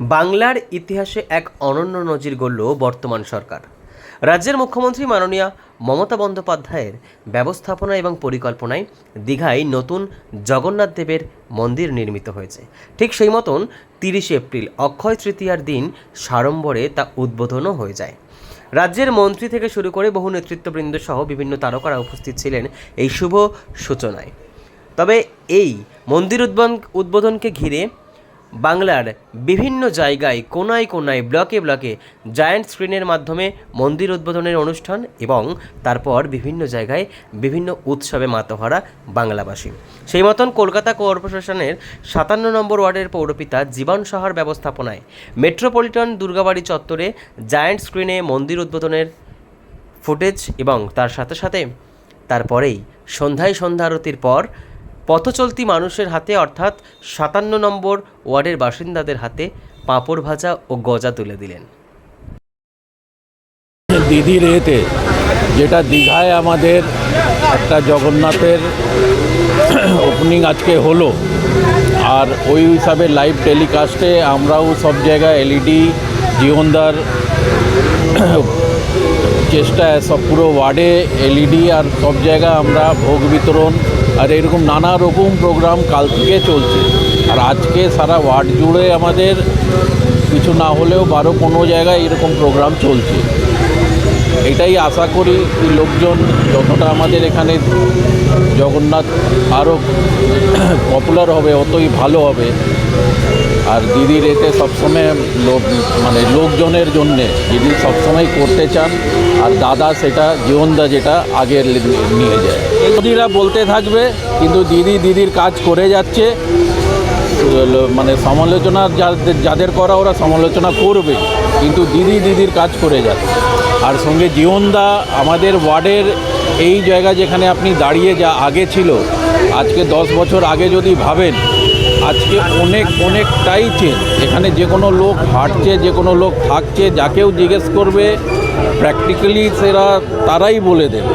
বাংলার ইতিহাসে এক অনন্য নজির গড়ল বর্তমান সরকার। রাজ্যের মুখ্যমন্ত্রী মাননীয় মমতা বন্দ্যোপাধ্যায়ের ব্যবস্থাপনা এবং পরিকল্পনায় দীঘায় নতুন জগন্নাথ দেবের মন্দির নির্মিত হয়েছে। ঠিক সেই মতন তিরিশে এপ্রিল অক্ষয় তৃতীয়ার দিন সাড়ম্বরে তা উদ্বোধনও হয়ে যায়। রাজ্যের মন্ত্রী থেকে শুরু করে বহু নেতৃত্ববৃন্দ সহ বিভিন্ন তারকারা উপস্থিত ছিলেন এই শুভ সূচনায়। তবে এই মন্দির উদ্বোধন, উদ্বোধনকে ঘিরে বাংলার বিভিন্ন জায়গায় কোনায় কোনায়, ব্লকে ব্লকে জায়ান্ট স্ক্রিনের মাধ্যমে মন্দির উদ্বোধনের অনুষ্ঠান এবং তারপর বিভিন্ন জায়গায় বিভিন্ন উৎসবে মাতোহারা বাংলাবাসী। সেই মতন কলকাতা কর্পোরেশনের সাতান্ন নম্বর ওয়ার্ডের পৌরপিতা জীবন সাহার ব্যবস্থাপনায় মেট্রোপলিটন দুর্গাবাড়ি চত্বরে জায়ান্ট স্ক্রিনে মন্দির উদ্বোধনের ফুটেজ এবং তার সাথে সাথে তারপরেই সন্ধ্যায় সন্ধ্যা আরতির পর পথচলতি মানুষের হাতে, অর্থাৎ সাতান্ন নম্বর ওয়ার্ডের বাসিন্দাদের হাতে পাঁপড় ভাজা ও গজা তুলে দিলেন। দিদির এতে যেটা দীঘায় আমাদের একটা জগন্নাথের ওপেনিং আজকে হলো, আর ওই হিসাবে লাইভ টেলিকাস্টে আমরাও সব জায়গায় এলইডি জীবনদার চেষ্টায় সব পুরো ওয়ার্ডে এলইডি আর সব জায়গায় আমরা ভোগ বিতরণ আর এরকম নানা রকম প্রোগ্রাম কাল থেকে চলছে। আর আজকে সারা ওয়ার্ড জুড়ে আমাদের কিছু না হলেও বারো কোনো জায়গায় এরকম প্রোগ্রাম চলছে। এটাই আশা করি লোকজন যতটা আমাদের এখানে জগন্নাথ আরও পপুলার হবে, অতই ভালো হবে। আর দিদির এতে সবসময় লোক মানে লোকজনের জন্যে দিদি সবসময় করতে চান, আর দাদা সেটা, জীবনদা যেটা আগে নিয়ে যায়। দিদিরা বলতে থাকবে, কিন্তু দিদি দিদির কাজ করে যাচ্ছে। মানে সমালোচনা যাদের যাদের করা ওরা সমালোচনা করবে, কিন্তু দিদি দিদির কাজ করে যাচ্ছে। আর সঙ্গে জীবনদা, আমাদের ওয়ার্ডের এই জায়গা যেখানে আপনি দাঁড়িয়ে যা আগে ছিল, আজকে দশ বছর আগে যদি ভাবেন আজকে অনেক, অনেকটাই চেঞ্জ এখানে যে কোনো লোক হাঁটছে, যে কোনো লোক থাকছে, যাকেও জিজ্ঞেস করবে প্র্যাকটিক্যালি সেরা তারাই বলে দেবে।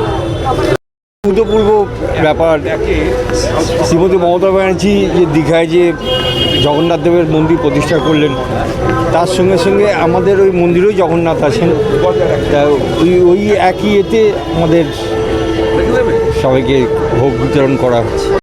অভূতপূর্ব ব্যাপার, শ্রীমতী মমতা ব্যানার্জি যে দীঘায় যে জগন্নাথ দেবের মন্দির প্রতিষ্ঠা করলেন, তার সঙ্গে সঙ্গে আমাদের ওই মন্দিরেও জগন্নাথ আছেন। ওই ওই একই এতে আমাদের সবাইকে ভোগ বিতরণ করা হচ্ছে।